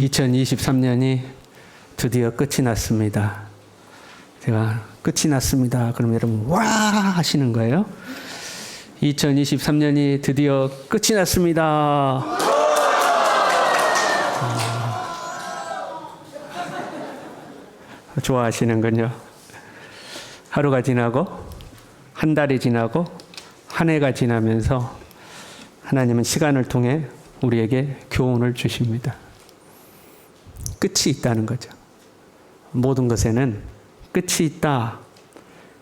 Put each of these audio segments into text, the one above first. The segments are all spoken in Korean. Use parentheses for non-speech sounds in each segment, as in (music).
2023년이 드디어 끝이 났습니다. 제가 끝이 났습니다. 그럼 여러분 와 하시는 거예요. 2023년이 드디어 끝이 났습니다. 아, 좋아하시는군요. 하루가 지나고 한 달이 지나고 한 해가 지나면서 하나님은 시간을 통해 우리에게 교훈을 주십니다. 끝이 있다는 거죠. 모든 것에는 끝이 있다.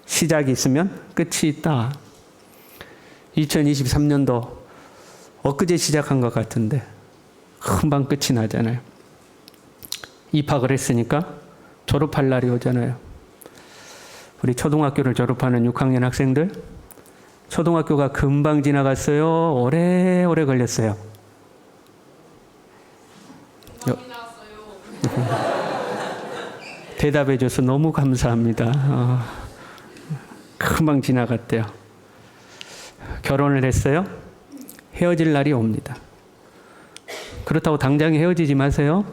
시작이 있으면 끝이 있다. 2023년도 엊그제 시작한 것 같은데 금방 끝이 나잖아요. 입학을 했으니까 졸업할 날이 오잖아요. 우리 초등학교를 졸업하는 6학년 학생들 초등학교가 금방 지나갔어요. 오래오래 걸렸어요. (laughs) 대답해 줘서 너무 감사합니다. 어, 금방 지나갔대요. 결혼을 했어요. 헤어질 날이 옵니다. 그렇다고 당장 헤어지지 마세요.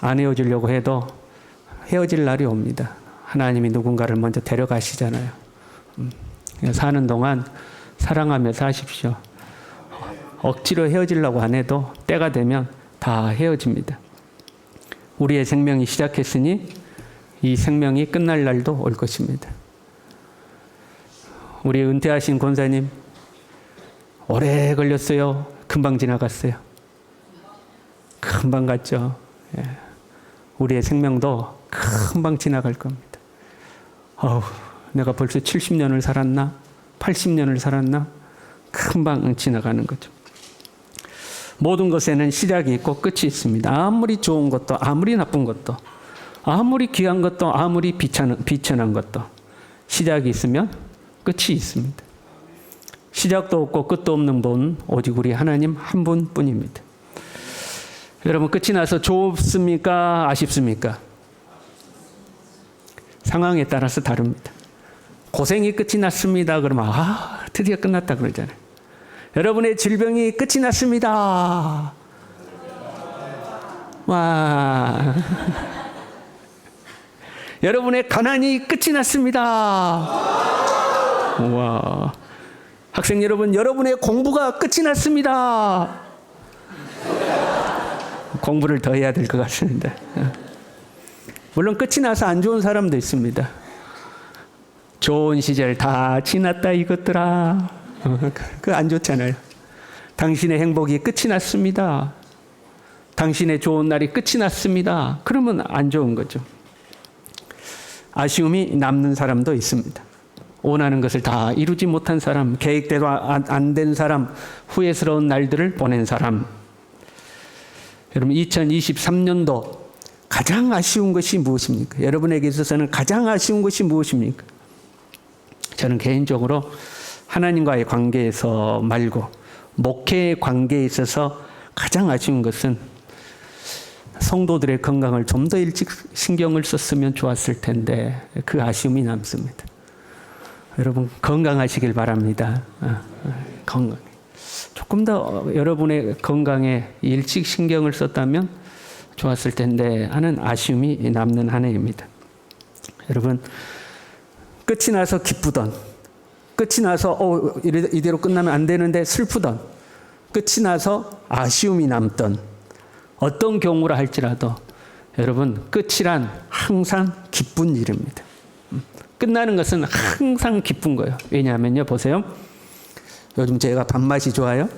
안 헤어지려고 해도 헤어질 날이 옵니다. 하나님이 누군가를 먼저 데려가시잖아요. 음, 사는 동안 사랑하며 사십시오. 억지로 헤어지려고 안 해도 때가 되면 다 헤어집니다. 우리의 생명이 시작했으니 이 생명이 끝날 날도 올 것입니다. 우리 은퇴하신 권사님 오래 걸렸어요. 금방 지나갔어요. 금방 갔죠. 예. 우리의 생명도 금방 지나갈 겁니다. 어우, 내가 벌써 70년을 살았나? 80년을 살았나? 금방 지나가는 거죠. 모든 것에는 시작이 있고 끝이 있습니다. 아무리 좋은 것도, 아무리 나쁜 것도, 아무리 귀한 것도, 아무리 비천한, 비천한 것도 시작이 있으면 끝이 있습니다. 시작도 없고 끝도 없는 분, 오직 우리 하나님 한 분뿐입니다. 여러분 끝이 나서 좋습니까? 아쉽습니까? 상황에 따라서 다릅니다. 고생이 끝이 났습니다. 그러면 아 드디어 끝났다 그러잖아요. 여러분의 질병이 끝이 났습니다. 와. (laughs) 여러분의 가난이 끝이 났습니다. 와. 학생 여러분, 여러분의 공부가 끝이 났습니다. 공부를 더 해야 될 것 같습니다. 물론 끝이 나서 안 좋은 사람도 있습니다. 좋은 시절 다 지났다 이것들아. (laughs) 그 안 좋잖아요. 당신의 행복이 끝이 났습니다. 당신의 좋은 날이 끝이 났습니다. 그러면 안 좋은 거죠. 아쉬움이 남는 사람도 있습니다. 원하는 것을 다 이루지 못한 사람, 계획대로 안 된 사람, 후회스러운 날들을 보낸 사람. 여러분, 2023년도 가장 아쉬운 것이 무엇입니까? 여러분에게 있어서는 가장 아쉬운 것이 무엇입니까? 저는 개인적으로 하나님과의 관계에서 말고 목회의 관계에 있어서 가장 아쉬운 것은 성도들의 건강을 좀 더 일찍 신경을 썼으면 좋았을 텐데 그 아쉬움이 남습니다. 여러분 건강하시길 바랍니다. 아, 건강. 조금 더 여러분의 건강에 일찍 신경을 썼다면 좋았을 텐데 하는 아쉬움이 남는 한 해입니다. 여러분 끝이 나서 기쁘던 끝이 나서 어, 이대로 끝나면 안 되는데 슬프던 끝이 나서 아쉬움이 남던 어떤 경우라 할지라도 여러분 끝이란 항상 기쁜 일입니다. 끝나는 것은 항상 기쁜 거예요. 왜냐하면요 보세요. 요즘 제가 밥맛이 좋아요.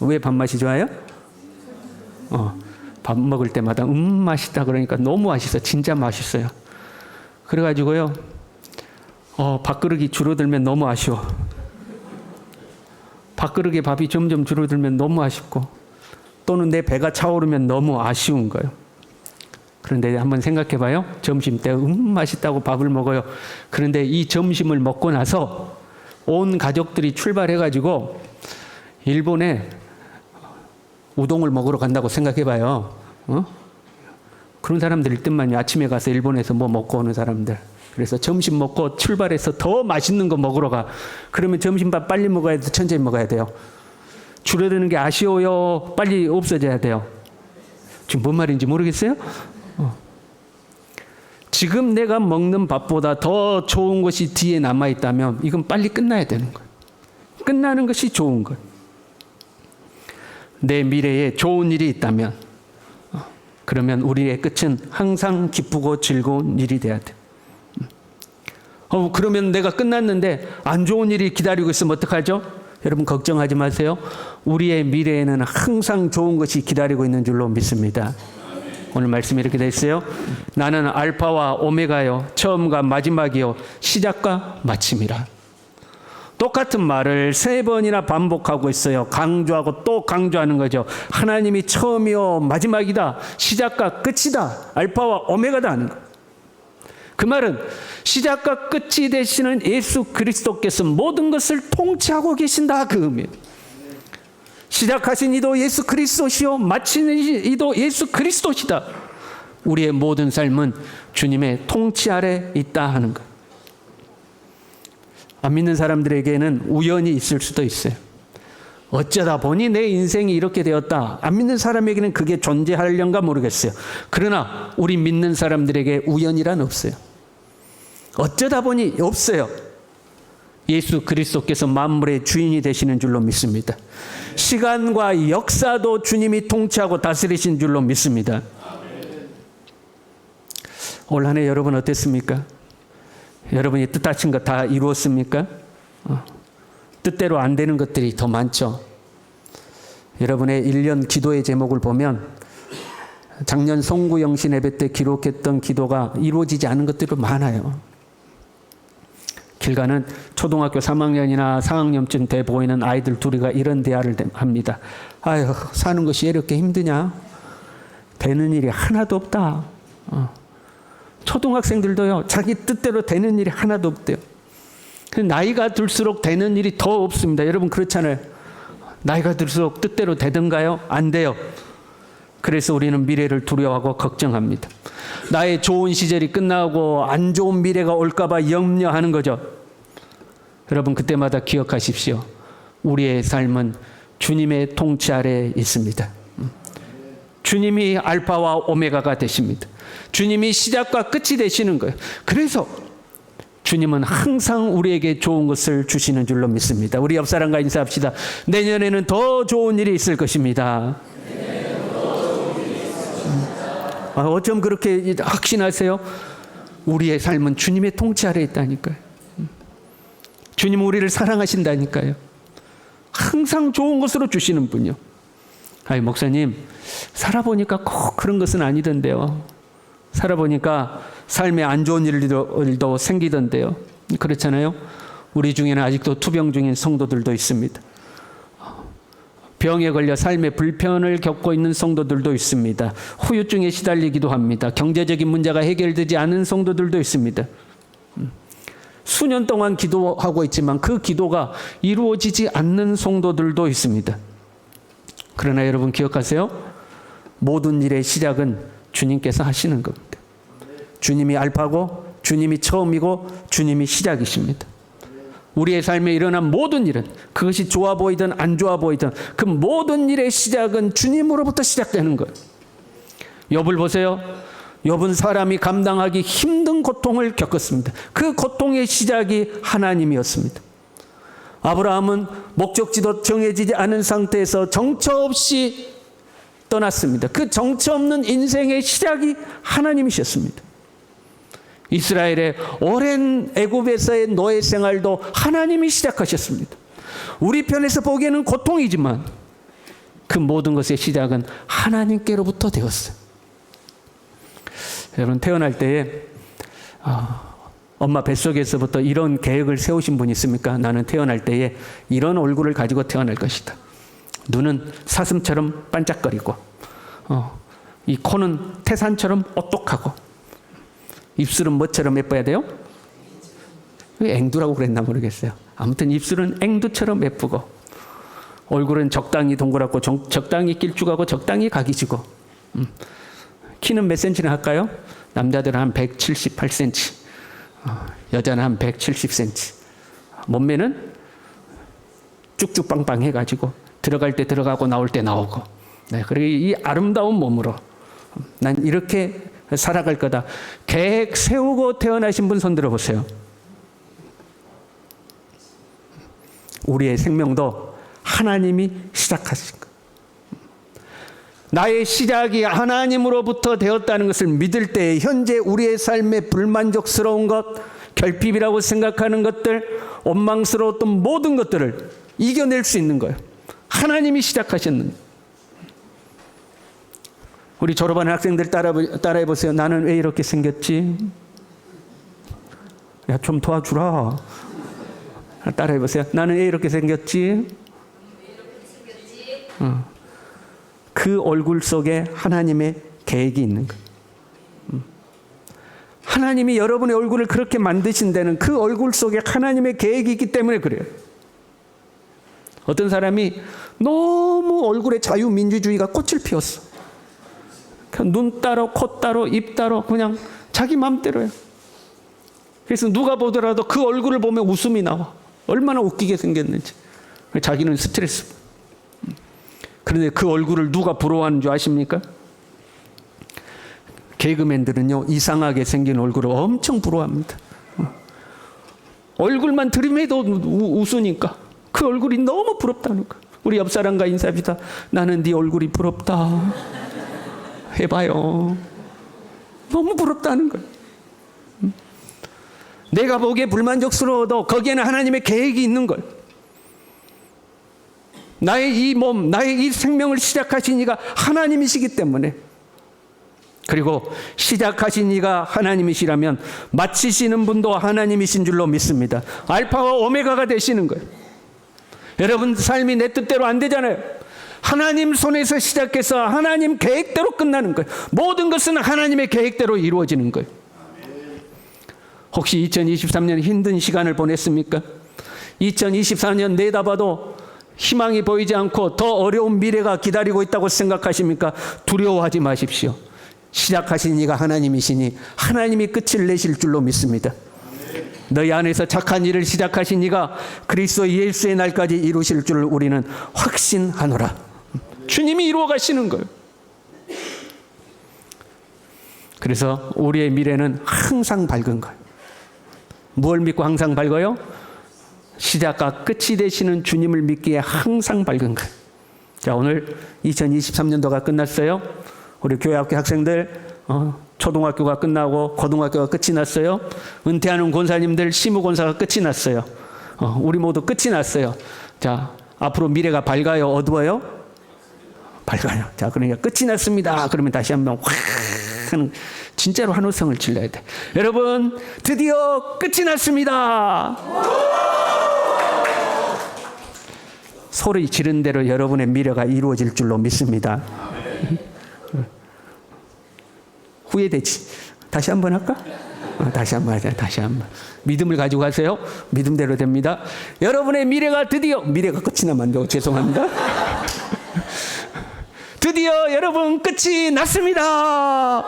왜 밥맛이 좋아요? 어, 밥 먹을 때마다 음 맛있다 그러니까 너무 맛있어. 진짜 맛있어요. 그래가지고요. 어, 밥그릇이 줄어들면 너무 아쉬워. 밥그릇에 밥이 점점 줄어들면 너무 아쉽고 또는 내 배가 차오르면 너무 아쉬운 거예요. 그런데 한번 생각해 봐요. 점심 때, 음, 맛있다고 밥을 먹어요. 그런데 이 점심을 먹고 나서 온 가족들이 출발해 가지고 일본에 우동을 먹으러 간다고 생각해 봐요. 어? 그런 사람들 일등만요. 아침에 가서 일본에서 뭐 먹고 오는 사람들. 그래서 점심 먹고 출발해서 더 맛있는 거 먹으러 가. 그러면 점심밥 빨리 먹어야 돼, 천천히 먹어야 돼요. 줄어드는 게 아쉬워요. 빨리 없어져야 돼요. 지금 뭔 말인지 모르겠어요? 어. 지금 내가 먹는 밥보다 더 좋은 것이 뒤에 남아 있다면 이건 빨리 끝나야 되는 거예요. 끝나는 것이 좋은 거예요. 내 미래에 좋은 일이 있다면 어, 그러면 우리의 끝은 항상 기쁘고 즐거운 일이 돼야 돼. 어, 그러면 내가 끝났는데 안 좋은 일이 기다리고 있으면 어떡하죠? 여러분 걱정하지 마세요. 우리의 미래에는 항상 좋은 것이 기다리고 있는 줄로 믿습니다. 오늘 말씀이 이렇게 돼 있어요. 나는 알파와 오메가요. 처음과 마지막이요. 시작과 마침이라. 똑같은 말을 세 번이나 반복하고 있어요. 강조하고 또 강조하는 거죠. 하나님이 처음이요. 마지막이다. 시작과 끝이다. 알파와 오메가다 하는 거. 그 말은 시작과 끝이 되시는 예수 그리스도께서 모든 것을 통치하고 계신다 그 의미예요. 시작하신 이도 예수 그리스도시요 마치는 이도 예수 그리스도시다. 우리의 모든 삶은 주님의 통치 아래 있다 하는 것. 안 믿는 사람들에게는 우연이 있을 수도 있어요. 어쩌다 보니 내 인생이 이렇게 되었다. 안 믿는 사람에게는 그게 존재하려는가 모르겠어요. 그러나 우리 믿는 사람들에게 우연이란 없어요. 어쩌다 보니 없어요. 예수 그리스도께서 만물의 주인이 되시는 줄로 믿습니다. 시간과 역사도 주님이 통치하고 다스리신 줄로 믿습니다. 올 한해 여러분 어땠습니까? 여러분이 뜻하신 것다 이루었습니까? 어, 뜻대로 안 되는 것들이 더 많죠. 여러분의 1년 기도의 제목을 보면 작년 송구 영신 예배 때 기록했던 기도가 이루어지지 않은 것들이 많아요. 길 가는 초등학교 3학년이나 4학년쯤 돼 보이는 아이들 둘이가 이런 대화를 합니다. 아유, 사는 것이 이렇게 힘드냐? 되는 일이 하나도 없다. 어. 초등학생들도요, 자기 뜻대로 되는 일이 하나도 없대요. 나이가 들수록 되는 일이 더 없습니다. 여러분 그렇잖아요. 나이가 들수록 뜻대로 되던가요? 안 돼요. 그래서 우리는 미래를 두려워하고 걱정합니다. 나의 좋은 시절이 끝나고 안 좋은 미래가 올까봐 염려하는 거죠. 여러분, 그때마다 기억하십시오. 우리의 삶은 주님의 통치 아래 있습니다. 주님이 알파와 오메가가 되십니다. 주님이 시작과 끝이 되시는 거예요. 그래서 주님은 항상 우리에게 좋은 것을 주시는 줄로 믿습니다. 우리 옆 사람과 인사합시다. 내년에는 더 좋은 일이 있을 것입니다. 아, 어쩜 그렇게 확신하세요? 우리의 삶은 주님의 통치 아래 있다니까요. 주님 우리를 사랑하신다니까요. 항상 좋은 것으로 주시는 분이요. 아니 목사님 살아보니까 꼭 그런 것은 아니던데요. 살아보니까 삶에 안 좋은 일도, 일도 생기던데요. 그렇잖아요. 우리 중에는 아직도 투병 중인 성도들도 있습니다. 병에 걸려 삶의 불편을 겪고 있는 성도들도 있습니다. 후유증에 시달리기도 합니다. 경제적인 문제가 해결되지 않은 성도들도 있습니다. 음. 수년 동안 기도하고 있지만 그 기도가 이루어지지 않는 성도들도 있습니다. 그러나 여러분 기억하세요? 모든 일의 시작은 주님께서 하시는 겁니다. 주님이 알파고 주님이 처음이고 주님이 시작이십니다. 우리의 삶에 일어난 모든 일은 그것이 좋아 보이든 안 좋아 보이든 그 모든 일의 시작은 주님으로부터 시작되는 거예요. 욥을 보세요. 욥은 사람이 감당하기 힘든 고통을 겪었습니다. 그 고통의 시작이 하나님이었습니다. 아브라함은 목적지도 정해지지 않은 상태에서 정처 없이 떠났습니다. 그 정처 없는 인생의 시작이 하나님이셨습니다. 이스라엘의 오랜 애굽에서의 노예 생활도 하나님이 시작하셨습니다. 우리 편에서 보기에는 고통이지만 그 모든 것의 시작은 하나님께로부터 되었어요. 여러분 태어날 때에 어, 엄마 뱃속에서부터 이런 계획을 세우신 분 있습니까? 나는 태어날 때에 이런 얼굴을 가지고 태어날 것이다. 눈은 사슴처럼 반짝거리고, 어, 이 코는 태산처럼 오똑하고, 입술은 뭐처럼 예뻐야 돼요? 앵두라고 그랬나 모르겠어요. 아무튼 입술은 앵두처럼 예쁘고 얼굴은 적당히 동그랗고 적당히 길쭉하고 적당히 각이 지고 음. 키는 몇 센치나 할까요? 남자들은 한 178cm, 어, 여자는 한 170cm. 몸매는 쭉쭉 빵빵 해가지고 들어갈 때 들어가고 나올 때 나오고 네, 그리고 이 아름다운 몸으로 난 이렇게 살아갈 거다. 계획 세우고 태어나신 분 손 들어 보세요. 우리의 생명도 하나님이 시작하신 것. 나의 시작이 하나님으로부터 되었다는 것을 믿을 때 현재 우리의 삶에 불만족스러운 것, 결핍이라고 생각하는 것들, 원망스러웠던 모든 것들을 이겨낼 수 있는 거예요. 하나님이 시작하셨는. 우리 졸업하는 학생들 따라 따라해 보세요. 나는 왜 이렇게 생겼지? 야 좀 도와주라. 따라해 보세요. 나는 왜 이렇게 생겼지? 어. 그 얼굴 속에 하나님의 계획이 있는 거예요. 음. 하나님이 여러분의 얼굴을 그렇게 만드신 데는 그 얼굴 속에 하나님의 계획이 있기 때문에 그래요. 어떤 사람이 너무 얼굴에 자유민주주의가 꽃을 피웠어. 눈 따로, 코 따로, 입 따로 그냥 자기 마음대로요. 그래서 누가 보더라도 그 얼굴을 보면 웃음이 나와. 얼마나 웃기게 생겼는지. 자기는 스트레스. 그런데 그 얼굴을 누가 부러워하는 줄 아십니까? 개그맨들은요, 이상하게 생긴 얼굴을 엄청 부러워합니다. 얼굴만 들이매도 웃으니까 그 얼굴이 너무 부럽다는 거. 우리 옆 사람과 인사합시다. 나는 네 얼굴이 부럽다. 해봐요. 너무 부럽다는 거예요. 내가 보기에 불만족스러워도 거기에는 하나님의 계획이 있는 걸. 나의 이 몸, 나의 이 생명을 시작하신 이가 하나님이시기 때문에 그리고 시작하신 이가 하나님이시라면 마치시는 분도 하나님이신 줄로 믿습니다. 알파와 오메가가 되시는 거예요. 여러분 삶이 내 뜻대로 안 되잖아요. 하나님 손에서 시작해서 하나님 계획대로 끝나는 거예요. 모든 것은 하나님의 계획대로 이루어지는 거예요. 혹시 2023년 힘든 시간을 보냈습니까? 2024년 내다봐도 희망이 보이지 않고 더 어려운 미래가 기다리고 있다고 생각하십니까? 두려워하지 마십시오. 시작하신 이가 하나님이시니 하나님이 끝을 내실 줄로 믿습니다. 너희 안에서 착한 일을 시작하신 이가 그리스도 예수의 날까지 이루실 줄을 우리는 확신하노라. 주님이 이루어 가시는 거예요. 그래서 우리의 미래는 항상 밝은 거예요. 무엇을 믿고 항상 밝아요? 시작과 끝이 되시는 주님을 믿기에 항상 밝은 거예요. 자, 오늘 2023년도가 끝났어요. 우리 교회 학교 학생들 어, 초등학교가 끝나고 고등학교가 끝이 났어요. 은퇴하는 권사님들 시무 권사가 끝이 났어요. 어, 우리 모두 끝이 났어요. 자, 앞으로 미래가 밝아요, 어두워요? 밝아요. 자, 그러니까 끝이 났습니다. 그러면 다시 한번 확 하는 진짜로 환호성을 질러야 돼. 여러분, 드디어 끝이 났습니다. 소리 지른 대로 여러분의 미래가 이루어질 줄로 믿습니다. 후회되지. 다시 한번 할까? 어, 다시 한번 하자. 다시 한번. 믿음을 가지고 가세요. 믿음대로 됩니다. 여러분의 미래가 드디어 미래가 끝이 나면 안 되고 죄송합니다. 드디어 여러분 끝이 났습니다.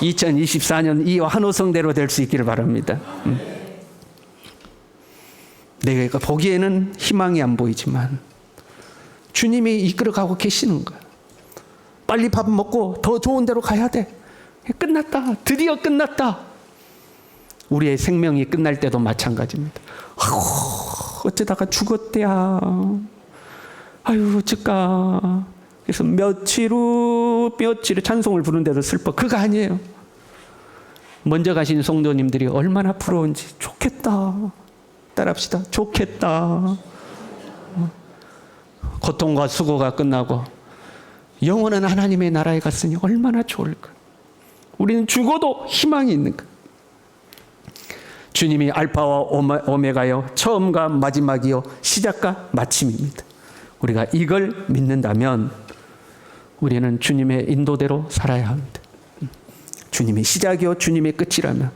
2024년 이 한호성대로 될 수 있기를 바랍니다. 음. 내가 보기에는 희망이 안 보이지만 주님이 이끌어가고 계시는 거야. 빨리 밥 먹고 더 좋은 데로 가야 돼. 끝났다. 드디어 끝났다. 우리의 생명이 끝날 때도 마찬가지입니다. 아우, 어쩌다가 죽었대야. 아유, 어쩔까. 그래서 며칠 후, 며칠 후 찬송을 부르는데도 슬퍼. 그거 아니에요. 먼저 가신 성도님들이 얼마나 부러운지 좋겠다. 따라합시다. 좋겠다. 고통과 수고가 끝나고 영원한 하나님의 나라에 갔으니 얼마나 좋을까. 우리는 죽어도 희망이 있는 거. 주님이 알파와 오메가요, 처음과 마지막이요, 시작과 마침입니다. 우리가 이걸 믿는다면 우리는 주님의 인도대로 살아야 합니다. 주님이 시작이요, 주님의 끝이라면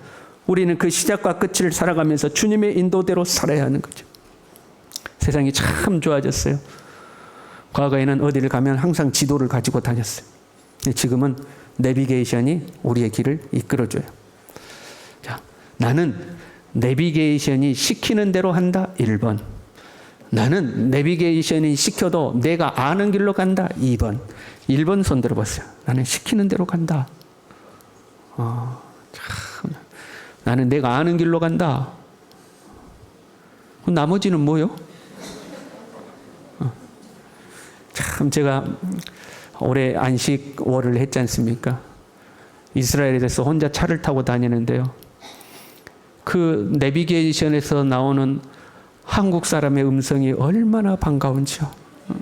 우리는 그 시작과 끝을 살아가면서 주님의 인도대로 살아야 하는 거죠. 세상이 참 좋아졌어요. 과거에는 어디를 가면 항상 지도를 가지고 다녔어요. 지금은 내비게이션이 우리의 길을 이끌어줘요. 자, 나는 내비게이션이 시키는 대로 한다. 1번. 나는 내비게이션이 시켜도 내가 아는 길로 간다. 2번. 1번 손 들어보세요. 나는 시키는 대로 간다. 어, 참. 나는 내가 아는 길로 간다. 그럼 나머지는 뭐요? 어. 참 제가 올해 안식월을 했지 않습니까? 이스라엘에서 혼자 차를 타고 다니는데요. 그 내비게이션에서 나오는 한국 사람의 음성이 얼마나 반가운지요. 어.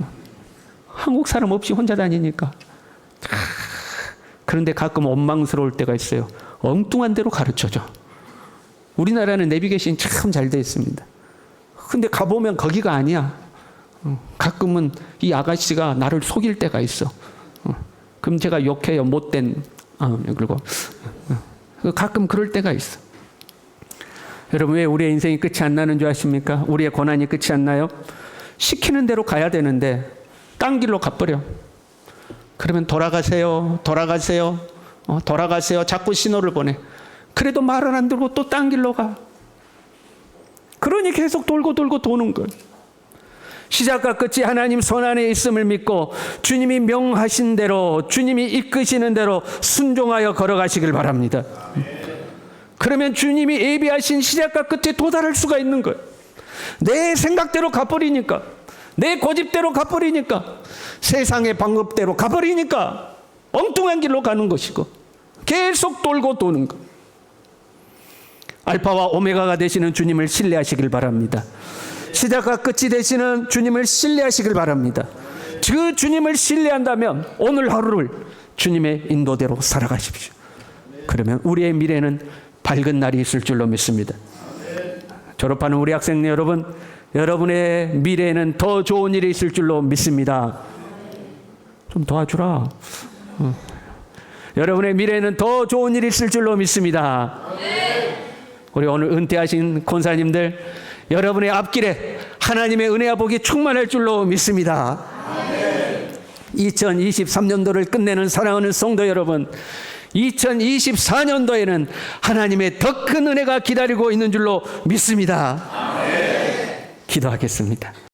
한국 사람 없이 혼자 다니니까. 아, 그런데 가끔 원망스러울 때가 있어요. 엉뚱한 대로 가르쳐줘. 우리나라는 내비게이션이 참잘 되어 있습니다. 근데 가보면 거기가 아니야. 어, 가끔은 이 아가씨가 나를 속일 때가 있어. 어, 그럼 제가 욕해요. 못된, 어, 그리고 어, 가끔 그럴 때가 있어. 여러분 왜 우리의 인생이 끝이 안 나는 줄 아십니까? 우리의 고난이 끝이 안 나요? 시키는 대로 가야 되는데 딴 길로 가버려. 그러면 돌아가세요, 돌아가세요, 어, 돌아가세요. 자꾸 신호를 보내. 그래도 말은 안 들고 또 딴 길로 가. 그러니 계속 돌고 돌고 도는 거예요. 시작과 끝이 하나님 손 안에 있음을 믿고 주님이 명하신 대로 주님이 이끄시는 대로 순종하여 걸어가시길 바랍니다. 그러면 주님이 예비하신 시작과 끝에 도달할 수가 있는 거예요. 내 생각대로 가버리니까, 내 고집대로 가버리니까, 세상의 방법대로 가버리니까 엉뚱한 길로 가는 것이고 계속 돌고 도는 거. 알파와 오메가가 되시는 주님을 신뢰하시길 바랍니다. 시작과 끝이 되시는 주님을 신뢰하시길 바랍니다. 그 주님을 신뢰한다면 오늘 하루를 주님의 인도대로 살아가십시오. 그러면 우리의 미래는 밝은 날이 있을 줄로 믿습니다. 졸업하는 우리 학생 여러분, 여러분의 미래에는 더 좋은 일이 있을 줄로 믿습니다. 좀 도와주라. 어. 여러분의 미래에는 더 좋은 일이 있을 줄로 믿습니다. 우리 오늘 은퇴하신 권사님들, 여러분의 앞길에 하나님의 은혜와 복이 충만할 줄로 믿습니다. 2023년도를 끝내는 사랑하는 성도 여러분, 2024년도에는 하나님의 더 큰 은혜가 기다리고 있는 줄로 믿습니다. 기도하겠습니다.